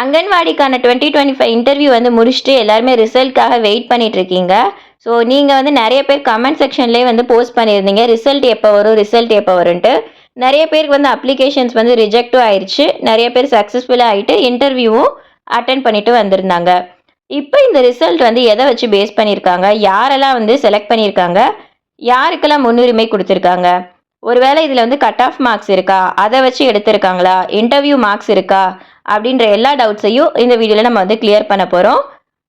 அங்கன்வாடிக்கான twenty twenty five interview வந்து முடிச்சுட்டு எல்லாருமே ரிசல்ட்காக வெயிட் பண்ணிட்டு இருக்கீங்க ஸோ நீங்கள் வந்து நிறைய பேர் கமெண்ட் செக்ஷன்லேயே வந்து போஸ்ட் பண்ணியிருந்தீங்க. ரிசல்ட் எப்போ வரும்? ரிசல்ட் எப்போ வரும்ன்ட்டு. நிறைய பேருக்கு வந்து அப்ளிகேஷன்ஸ் வந்து ரிஜெக்டும் ஆயிடுச்சு நிறைய பேர் சக்ஸஸ்ஃபுல்லாக ஆகிட்டு இன்டர்வியூவும் அட்டன் பண்ணிட்டு வந்திருந்தாங்க. இப்போ இந்த ரிசல்ட் வந்து எதை வச்சு பேஸ் பண்ணியிருக்காங்க? யாரெல்லாம் வந்து செலக்ட் பண்ணியிருக்காங்க? யாருக்கெல்லாம் முன்னுரிமை கொடுத்துருக்காங்க? ஒருவேளை இதில் வந்து கட் ஆஃப் மார்க்ஸ் இருக்கா? அதை வச்சு எடுத்திருக்காங்களா? இன்டர்வியூ மார்க்ஸ் இருக்கா? அப்படின்ற எல்லா டவுட்ஸையும் இந்த வீடியோவில் நம்ம வந்து கிளியர் பண்ண போகிறோம்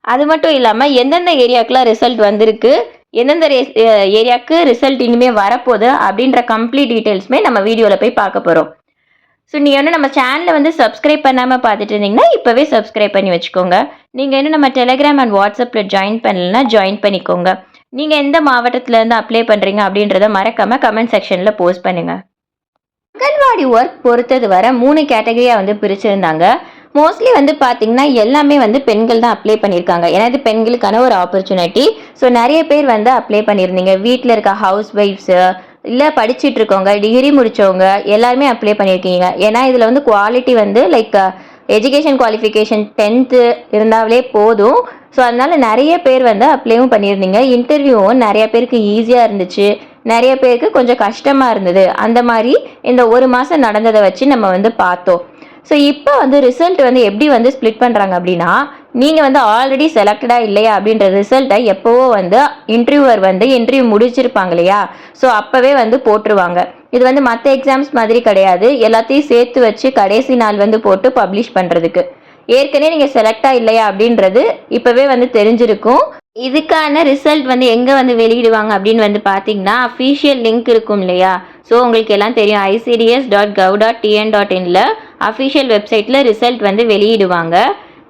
அது மட்டும் இல்லாமல் எந்தெந்த ஏரியாக்கெலாம் ரிசல்ட் வந்திருக்கு எந்தெந்த ஏரியாவுக்கு ரிசல்ட் இனிமேல் வரப்போகுது அப்படின்ற கம்ப்ளீட் டீட்டெயில்ஸுமே நம்ம வீடியோவில் போய் பார்க்க போகிறோம் ஸோ நீங்கள் இன்னும் நம்ம சேனலை வந்து சப்ஸ்கிரைப் பண்ணாமல் பார்த்துட்டு இருந்தீங்கன்னா இப்போவே சப்ஸ்கிரைப் பண்ணி வச்சுக்கோங்க. நீங்கள் இன்னும் நம்ம டெலிகிராம் அண்ட் வாட்ஸ்அப்பில் ஜாயின் பண்ணலன்னா ஜாயின் பண்ணிக்கோங்க. நீங்கள் எந்த மாவட்டத்துலேருந்து அப்ளை பண்ணுறீங்க அப்படின்றத மறக்காமல் கமெண்ட் செக்ஷனில் போஸ்ட் பண்ணுங்கள் அங்கன்வாடி ஒர்க் பொறுத்தது வர மூணு கேட்டகரியாக வந்து பிரிச்சிருந்தாங்க. மோஸ்ட்லி வந்து பார்த்தீங்கன்னா எல்லாமே வந்து பெண்கள் தான் அப்ளை பண்ணியிருக்காங்க. ஏன்னா இது பெண்களுக்கான ஒரு ஆப்பர்ச்சுனிட்டி ஸோ நிறைய பேர் வந்து அப்ளை பண்ணியிருந்தீங்க. வீட்டில் இருக்க ஹவுஸ் ஒய்ஃப்ஸு இல்லை படிச்சுட்டு இருக்கவங்க டிகிரி முடித்தவங்க எல்லாருமே அப்ளை பண்ணியிருக்கீங்க. ஏன்னா இதில் வந்து குவாலிட்டி வந்து லைக் எஜுகேஷன் குவாலிஃபிகேஷன் டென்த்து இருந்தாலே போதும். ஸோ அதனால நிறைய பேர் வந்து அப்ளைவும் பண்ணியிருந்தீங்க. இன்டர்வியூவும் நிறைய பேருக்கு ஈஸியாக இருந்துச்சு. நிறைய பேருக்கு கொஞ்சம் கஷ்டமாக இருந்தது. அந்த மாதிரி இந்த ஒரு மாதம் நடந்ததை வச்சு நம்ம வந்து பார்த்தோம். ஸோ இப்போ வந்து ரிசல்ட் வந்து எப்படி வந்து ஸ்ப்ளிட் பண்ணுறாங்க அப்படின்னா நீங்கள் வந்து ஆல்ரெடி செலக்டடாக இல்லையா அப்படின்ற ரிசல்ட்டை எப்போவோ வந்து இன்டர்வியூவர் வந்து இன்டர்வியூ முடிச்சிருப்பாங்க இல்லையா? ஸோ அப்போவே வந்து போட்டுருவாங்க. இது வந்து மற்ற எக்ஸாம்ஸ் மாதிரி கிடையாது. எல்லாத்தையும் சேர்த்து வச்சு கடைசி நாள் வந்து போட்டு பப்ளிஷ் பண்ணுறதுக்கு ஏற்கனவே நீங்கள் செலக்டாக இல்லையா அப்படின்றது இப்போவே வந்து தெரிஞ்சிருக்கும். இதுக்கான ரிசல்ட் வந்து எங்கே வந்து வெளியிடுவாங்க அப்படின்னு வந்து பார்த்தீங்கன்னா அஃபீஷியல் லிங்க் இருக்கும் இல்லையா? ஸோ உங்களுக்கு எல்லாம் தெரியும். ICDS dot gov dot TN dot இனில் official வெப்சைட்டில் ரிசல்ட் வந்து வெளியிடுவாங்க.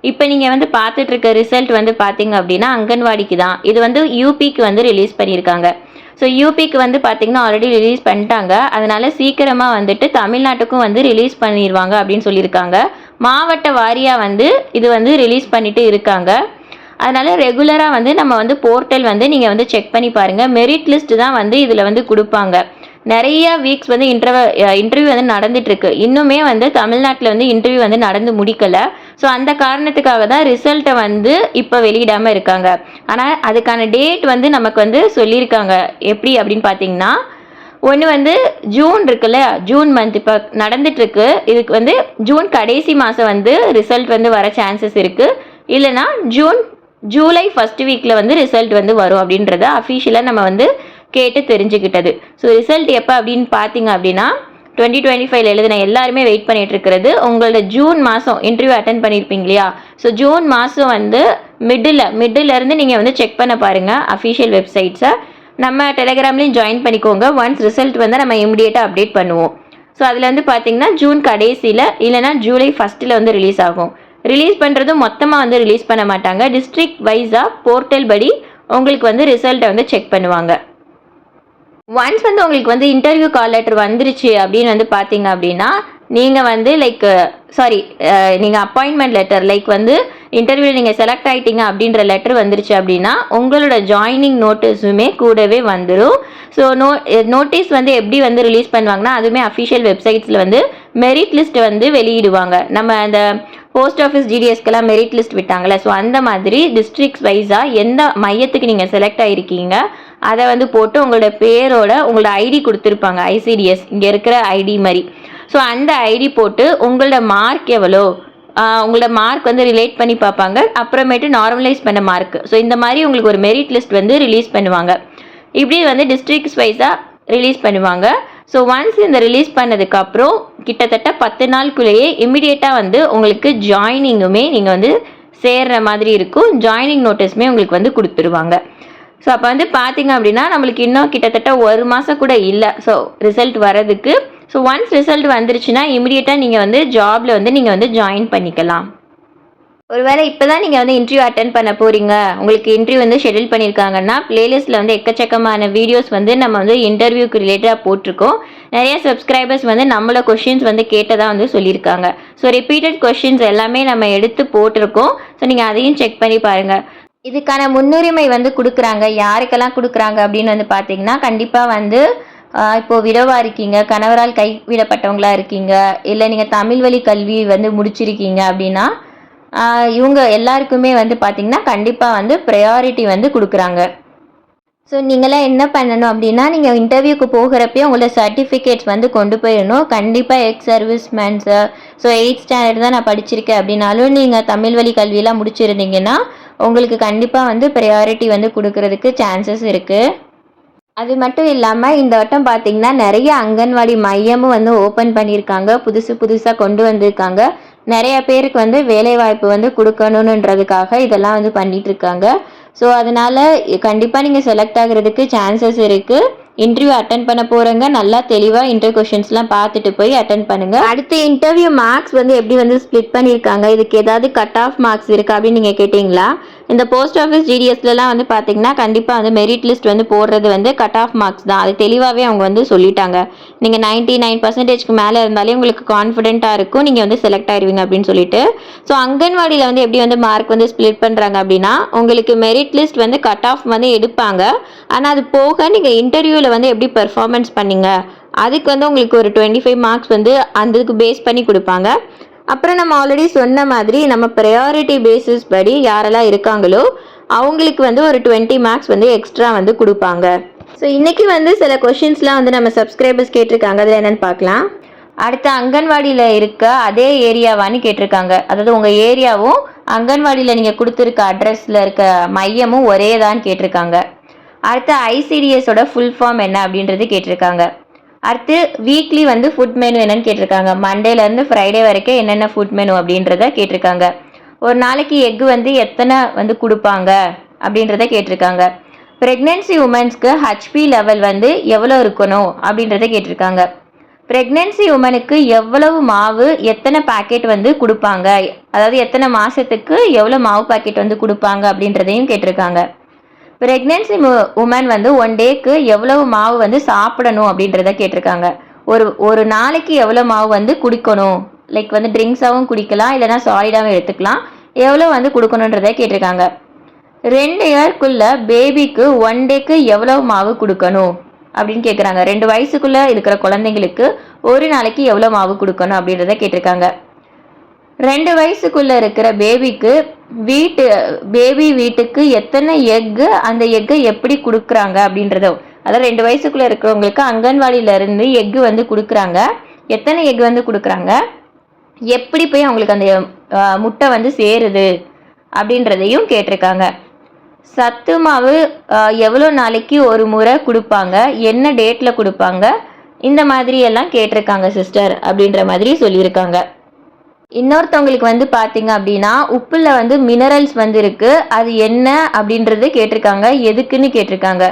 இப்போ நீங்கள் வந்து பார்த்துட்ருக்க ரிசல்ட் வந்து பார்த்தீங்க அப்படின்னா அங்கன்வாடிக்கு தான். இது வந்து யூபிக்கு வந்து ரிலீஸ் பண்ணியிருக்காங்க. ஸோ யூபிக்கு வந்து பார்த்தீங்கன்னா ஆல்ரெடி ரிலீஸ் பண்ணிட்டாங்க. அதனால் சீக்கிரமாக வந்துட்டு தமிழ்நாட்டுக்கும் வந்து ரிலீஸ் பண்ணிடுவாங்க அப்படின்னு சொல்லியிருக்காங்க. மாவட்ட வாரியாக வந்து இது வந்து ரிலீஸ் பண்ணிட்டு இருக்காங்க. அதனால் ரெகுலராக வந்து நம்ம வந்து போர்ட்டல் வந்து நீங்கள் வந்து செக் பண்ணி பாருங்கள் மெரிட் லிஸ்ட் தான் வந்து இதில் வந்து கொடுப்பாங்க. நிறைய வீக்ஸ் வந்து இன்டர்வ இன்டர்வியூ வந்து நடந்துட்டுருக்கு. இன்னுமே வந்து தமிழ்நாட்டில் வந்து இன்டர்வியூ வந்து நடந்து முடிக்கலை. ஸோ அந்த காரணத்துக்காக தான் ரிசல்ட்டை வந்து இப்போ வெளியிடாமல் இருக்காங்க. ஆனால் அதுக்கான டேட் வந்து நமக்கு வந்து சொல்லியிருக்காங்க. எப்படி அப்படின்னு பார்த்தீங்கன்னா ஒன்று வந்து ஜூன் இருக்குல்ல? ஜூன் மந்த் இப்போ நடந்துட்டுருக்கு. இதுக்கு வந்து ஜூன் கடைசி மாதம் வந்து ரிசல்ட் வந்து வர சான்சஸ் இருக்குது இல்லைனா ஜூன் ஜூலை ஃபஸ்ட் வீக்கில் வந்து ரிசல்ட் வந்து வரும் அப்படின்றத அஃபிஷியலாக நம்ம வந்து கேட்டு தெரிஞ்சுக்கிட்டது. ஸோ ரிசல்ட் எப்போ அப்படின்னு பார்த்தீங்க அப்படின்னா டுவெண்ட்டி டுவெண்ட்டி ஃபைவ்ல எழுதின எல்லாருமே வெயிட் பண்ணிட்டு இருக்கிறது. உங்களோட ஜூன் மாதம் இன்டர்வியூ அட்டன் பண்ணியிருப்பீங்க இல்லையா? ஸோ ஜூன் மாதம் வந்து மிடில் மிடில் இருந்து நீங்கள் வந்து செக் பண்ண பாருங்கள் அஃபிஷியல் வெப்சைட்ஸை நம்ம டெலிகிராம்லேயும் ஜாயின் பண்ணிக்கோங்க. ஒன்ஸ் ரிசல்ட் வந்து நம்ம இமிடியேட்டாக அப்டேட் பண்ணுவோம். ஸோ அதில் வந்து பார்த்தீங்கன்னா ஜூன் கடைசியில் இல்லைனா ஜூலை ஃபஸ்ட்டில் வந்து ரிலீஸ் ஆகும். ரிலீஸ் பண்ணுறது மொத்தமாக வந்து ரிலீஸ் பண்ண மாட்டாங்க. டிஸ்ட்ரிக்ட் வைஸாக போர்ட்டல் படி உங்களுக்கு வந்து ரிசல்ட்டை வந்து செக் பண்ணுவாங்க. ஒன்ஸ் வந்து உங்களுக்கு வந்து இன்டர்வியூ கால் லெட்டர் வந்துருச்சு அப்படின்னு வந்து பார்த்தீங்க அப்படின்னா நீங்கள் வந்து லைக் சாரி நீங்கள் அப்பாயின்மெண்ட் லெட்டர் லைக் வந்து இன்டர்வியூ நீங்கள் செலக்ட் ஆகிட்டீங்க அப்படின்ற லெட்டர் வந்துருச்சு அப்படின்னா உங்களோட ஜாயினிங் நோட்டீஸுமே கூடவே வந்துடும் ஸோ நோ நோட்டீஸ் வந்து எப்படி வந்து ரிலீஸ் பண்ணுவாங்கன்னா அதுவுமே அஃபிஷியல் வெப்சைட்ஸில் வந்து மெரிட் லிஸ்ட் வந்து வெளியிடுவாங்க. நம்ம அந்த போஸ்ட் ஆஃபீஸ் ஜிடிஎஸ்க்கெல்லாம் மெரிட் லிஸ்ட் விட்டாங்களே ஸோ அந்த மாதிரி டிஸ்ட்ரிக்ஸ் வைஸாக எந்த மையத்துக்கு நீங்கள் செலக்ட் ஆகிருக்கீங்க அதை வந்து போட்டு உங்களோட பேரோட உங்களோட ஐடி கொடுத்துருப்பாங்க ஐசிடிஎஸ் இங்கே இருக்கிற ஐடி மாதிரி. ஸோ அந்த ஐடி போட்டு உங்களோட மார்க் எவ்வளோ உங்களோட மார்க் வந்து ரிலேட் பண்ணி பார்ப்பாங்க. அப்புறமேட்டு நார்மலைஸ் பண்ண மார்க் ஸோ இந்த மாதிரி உங்களுக்கு ஒரு மெரிட் லிஸ்ட் வந்து ரிலீஸ் பண்ணுவாங்க. இப்படி வந்து டிஸ்ட்ரிக்ஸ் வைஸாக ரிலீஸ் பண்ணுவாங்க. ஸோ ஒன்ஸ் இந்த ரிலீஸ் பண்ணதுக்கப்புறம் கிட்டத்தட்ட பத்து நாளுக்குள்ளேயே இமிடியேட்டாக வந்து உங்களுக்கு ஜாயினிங்குமே நீங்கள் வந்து சேர்ற மாதிரி இருக்கும். ஜாயினிங் நோட்டீஸுமே உங்களுக்கு வந்து கொடுத்துருவாங்க. ஸோ அப்போ வந்து பார்த்தீங்க அப்படின்னா நம்மளுக்கு இன்னும் கிட்டத்தட்ட ஒரு மாதம் கூட இல்லை. ஸோ ரிசல்ட் வரதுக்கு ஸோ ஒன்ஸ் ரிசல்ட் வந்துருச்சுன்னா இமிடியேட்டாக நீங்கள் வந்து ஜாபில் வந்து நீங்கள் வந்து ஜாயின் பண்ணிக்கலாம். ஒருவேளை இப்போ தான் நீங்கள் வந்து இன்டர்வியூ அட்டன் பண்ண போகிறீங்க உங்களுக்கு இன்டர்வியூ வந்து ஷெட்யூல் பண்ணியிருக்காங்கன்னா பிளேலிஸ்ட்டில் வந்து எக்கச்சக்கமான வீடியோஸ் வந்து நம்ம வந்து இன்டர்வியூக்கு ரிலேட்டடாக போட்டிருக்கோம். நிறைய சப்ஸ்கிரைபர்ஸ் வந்து நம்மளோட கொஷின்ஸ் வந்து கேட்டதாக வந்து சொல்லியிருக்காங்க. ஸோ ரிப்பீட்டட் கொஷின்ஸ் எல்லாமே நம்ம எடுத்து போட்டிருக்கோம். ஸோ நீங்கள் அதையும் செக் பண்ணி பாருங்கள் இதுக்கான முன்னுரிமை வந்து கொடுக்குறாங்க. யாருக்கெல்லாம் கொடுக்குறாங்க அப்படின்னு வந்து பார்த்தீங்கன்னா கண்டிப்பாக வந்து இப்போது விடவாக இருக்கீங்க கணவரால் கைவிடப்பட்டவங்களா இருக்கீங்க இல்லை நீங்கள் தமிழ் வழி கல்வி வந்து முடிச்சிருக்கீங்க அப்படின்னா இவங்க எல்லாருக்குமே வந்து பார்த்திங்கன்னா கண்டிப்பாக வந்து ப்ரையாரிட்டி வந்து கொடுக்குறாங்க. ஸோ நீங்களாம் என்ன பண்ணணும் அப்படின்னா நீங்கள் இன்டர்வியூக்கு போகிறப்பயே உங்களோட சர்டிஃபிகேட்ஸ் வந்து கொண்டு போயிடணும். கண்டிப்பாக ex service mens so eight standard தான் நான் படிச்சிருக்கேன் அப்படின்னாலும் நீங்கள் தமிழ் வழி கல்வியெலாம் முடிச்சிருந்தீங்கன்னா உங்களுக்கு கண்டிப்பாக வந்து ப்ரையாரிட்டி வந்து கொடுக்கறதுக்கு சான்சஸ் இருக்குது அது மட்டும் இல்லாமல் இந்த வட்டம் பார்த்தீங்கன்னா நிறைய அங்கன்வாடி மையமும் வந்து ஓப்பன் பண்ணியிருக்காங்க. புதுசு புதுசாக கொண்டு வந்திருக்காங்க. நிறைய பேருக்கு வந்து வேலைவாய்ப்பு வந்து கொடுக்கணுன்றதுக்காக இதெல்லாம் வந்து பண்ணிட்டு இருக்காங்க ஸோ அதனால கண்டிப்பாக நீங்கள் செலக்ட் ஆகுறதுக்கு சான்சஸ் இருக்குது இன்டர்வியூ அட்டன் பண்ண போகிறவங்க நல்லா தெளிவாக இன்டர் கொஷின்ஸ்லாம் பார்த்துட்டு போய் அட்டன் பண்ணுங்கள் அடுத்த இன்டர்வியூ மார்க்ஸ் வந்து எப்படி வந்து ஸ்ப்ளிட் பண்ணியிருக்காங்க இதுக்கு ஏதாவது கட் ஆஃப் மார்க்ஸ் இருக்கா அப்படின்னு நீங்கள் கேட்டிங்களா? இந்த போஸ்ட் ஆஃபீஸ் ஜிடிஎஸ்லலாம் வந்து பார்த்தீங்கன்னா கண்டிப்பாக வந்து மெரிட் லிஸ்ட் வந்து போடுறது வந்து கட் ஆஃப் மார்க்ஸ் தான். அது தெளிவாகவே அவங்க வந்து சொல்லிட்டாங்க. நீங்கள் நைன்ட்டி நைன் பர்சன்டேஜ்க்கு மேலே இருந்தாலே உங்களுக்கு கான்ஃபிடென்ட்டாக இருக்கும். நீங்கள் வந்து செலக்ட் ஆயிடுவீங்க அப்படின்னு சொல்லிட்டு. ஸோ அங்கன்வாடியில் வந்து எப்படி வந்து மார்க் வந்து ஸ்ப்ளிட் பண்ணுறாங்க அப்படின்னா உங்களுக்கு மெரிட் லிஸ்ட் வந்து கட் ஆஃப் வந்து எடுப்பாங்க. ஆனால் அது போக நீங்கள் இன்டர்வியூவில் வந்து எப்படி பெர்ஃபார்மன்ஸ் பண்ணீங்க? அதுக்கு வந்து உங்களுக்கு ஒரு டுவெண்ட்டி ஃபைவ் மார்க்ஸ் வந்து அந்த இதுக்கு பேஸ் பண்ணி கொடுப்பாங்க. அப்புறம் நம்ம ஆல்ரெடி சொன்ன மாதிரி நம்ம ப்ரையாரிட்டி பேசிஸ் படி யாரெல்லாம் இருக்காங்களோ அவங்களுக்கு வந்து ஒரு டுவெண்ட்டி மார்க்ஸ் வந்து எக்ஸ்ட்ரா வந்து கொடுப்பாங்க. ஸோ இன்றைக்கி வந்து சில கொஷின்ஸ்லாம் வந்து நம்ம சப்ஸ்கிரைபர்ஸ் கேட்டிருக்காங்க. அதில் என்னென்னு பார்க்கலாம். அடுத்த அங்கன்வாடியில் இருக்க அதே ஏரியாவான்னு கேட்டிருக்காங்க. அதாவது உங்கள் ஏரியாவும் அங்கன்வாடியில் நீங்கள் கொடுத்துருக்க அட்ரஸில் இருக்க மையமும் ஒரே தான் கேட்டிருக்காங்க. அடுத்து ஐசிடிஎஸோட ஃபுல் ஃபார்ம் என்ன அப்படின்றது கேட்டிருக்காங்க. அடுத்து வீக்லி வந்து ஃபுட் மெனு என்னன்னு கேட்டிருக்காங்க. மண்டேலேருந்து ஃப்ரைடே வரைக்கும் என்னென்ன ஃபுட் மெனு அப்படின்றத கேட்டிருக்காங்க. ஒரு நாளைக்கு எக்கு வந்து எத்தனை வந்து கொடுப்பாங்க அப்படின்றத கேட்டிருக்காங்க. ப்ரெக்னென்சி உமன்ஸ்க்கு ஹச்பி லெவல் வந்து எவ்வளோ இருக்கணும் அப்படின்றத கேட்டிருக்காங்க. ப்ரெக்னென்சி உமனுக்கு எவ்வளவு மாவு எத்தனை பாக்கெட் வந்து கொடுப்பாங்க? அதாவது எத்தனை மாதத்துக்கு எவ்வளோ மாவு பாக்கெட் வந்து கொடுப்பாங்க அப்படின்றதையும் கேட்டிருக்காங்க. ப்ரெக்னென்சி உமன் வந்து ஒன் டேக்கு எவ்வளவு மாவு வந்து சாப்பிடணும் அப்படின்றத கேட்டிருக்காங்க. ஒரு ஒரு நாளைக்கு எவ்வளோ மாவு வந்து குடிக்கணும்? லைக் வந்து ட்ரிங்க்ஸாகவும் குடிக்கலாம் இல்லைனா சாலிடாகவும் எடுத்துக்கலாம். எவ்வளோ வந்து கொடுக்கணுன்றத கேட்டிருக்காங்க. ரெண்டு இயர்க்குள்ள பேபிக்கு ஒன் டேக்கு எவ்வளவு மாவு கொடுக்கணும்? அப்படின்னு கேட்குறாங்க. ரெண்டு வயசுக்குள்ளே இருக்கிற குழந்தைங்களுக்கு ஒரு நாளைக்கு எவ்வளோ மாவு கொடுக்கணும் அப்படின்றத கேட்டிருக்காங்க. ரெண்டு வயசுக்குள்ளே இருக்கிற பேபிக்கு வீட்டு பேபி வீட்டுக்கு எத்தனை எக்கு அந்த எக்கை எப்படி கொடுக்குறாங்க அப்படின்றதோ அதாவது ரெண்டு வயசுக்குள்ளே இருக்கிறவங்களுக்கு அங்கன்வாடியிலேருந்து எக்கு வந்து கொடுக்குறாங்க. எத்தனை எக் வந்து கொடுக்குறாங்க? எப்படி போய் அவங்களுக்கு அந்த முட்டை வந்து சேருது அப்படின்றதையும் கேட்டிருக்காங்க. சத்து மாவு எவ்வளோ நாளைக்கு ஒரு முறை கொடுப்பாங்க? என்ன டேட்டில் கொடுப்பாங்க? இந்த மாதிரி எல்லாம் கேட்டிருக்காங்க சிஸ்டர் அப்படின்ற மாதிரி சொல்லியிருக்காங்க. இன்னொருத்தவங்களுக்கு வந்து பார்த்தீங்க அப்படின்னா உப்பில் வந்து மினரல்ஸ் வந்து இருக்கு அது என்ன அப்படின்றது கேட்டிருக்காங்க. எதுக்குன்னு கேட்டிருக்காங்க.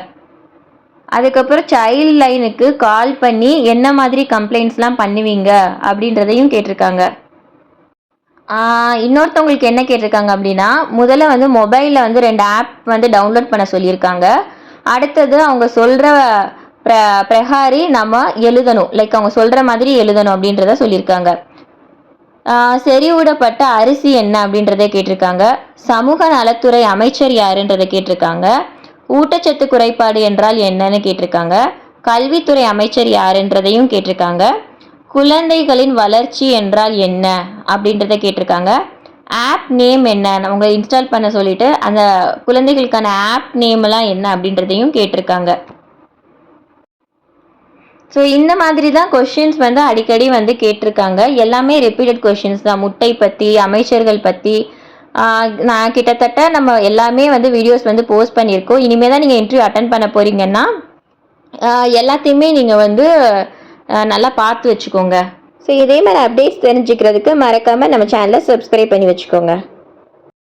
அதுக்கப்புறம் சைல்ட் லைனுக்கு கால் பண்ணி என்ன மாதிரி கம்ப்ளைண்ட்ஸ்லாம் பண்ணுவீங்க அப்படின்றதையும் கேட்டிருக்காங்க. இன்னொருத்தவங்களுக்கு என்ன கேட்டிருக்காங்க அப்படின்னா முதல்ல வந்து மொபைலில் வந்து ரெண்டு ஆப் வந்து டவுன்லோட் பண்ண சொல்லியிருக்காங்க. அடுத்தது அவங்க சொல்கிற ப்ர பிரகாரி நம்ம எழுதணும். லைக் அவங்க சொல்கிற மாதிரி எழுதணும் அப்படின்றத சொல்லியிருக்காங்க. செறிவிடப்பட்ட அரிசி என்ன அப்படின்றத கேட்டிருக்காங்க. சமூக நலத்துறை அமைச்சர் யாருன்றதை கேட்டிருக்காங்க. ஊட்டச்சத்து குறைபாடு என்றால் என்னன்னு கேட்டிருக்காங்க. கல்வித்துறை அமைச்சர் யாருன்றதையும் கேட்டிருக்காங்க. குழந்தைகளின் வளர்ச்சி என்றால் என்ன அப்படின்றத கேட்டிருக்காங்க. ஆப் நேம் என்ன? அவங்க இன்ஸ்டால் பண்ண சொல்லிட்டு அந்த குழந்தைகளுக்கான ஆப் நேம்லாம் என்ன அப்படின்றதையும் கேட்டிருக்காங்க. ஸோ இந்த மாதிரி தான் கொஷின்ஸ் வந்து அடிக்கடி வந்து கேட்டிருக்காங்க. எல்லாமே ரிப்பீட்டட் கொஷின்ஸ் தான். முட்டை பற்றி அமைச்சர்கள் பற்றி நான் கிட்டத்தட்ட நம்ம எல்லாமே வந்து வீடியோஸ் வந்து போஸ்ட் பண்ணியிருக்கோம். இனிமேல் தான் நீங்கள் இன்டர்வியூ அட்டன் பண்ண போகிறீங்கன்னா எல்லாத்தையுமே நீங்கள் வந்து நல்லா பார்த்து வச்சுக்கோங்க. ஸோ இதே மாதிரி அப்டேட்ஸ் தெரிஞ்சுக்கிறதுக்கு மறக்காமல் நம்ம சேனலை சப்ஸ்கிரைப் பண்ணி வச்சுக்கோங்க.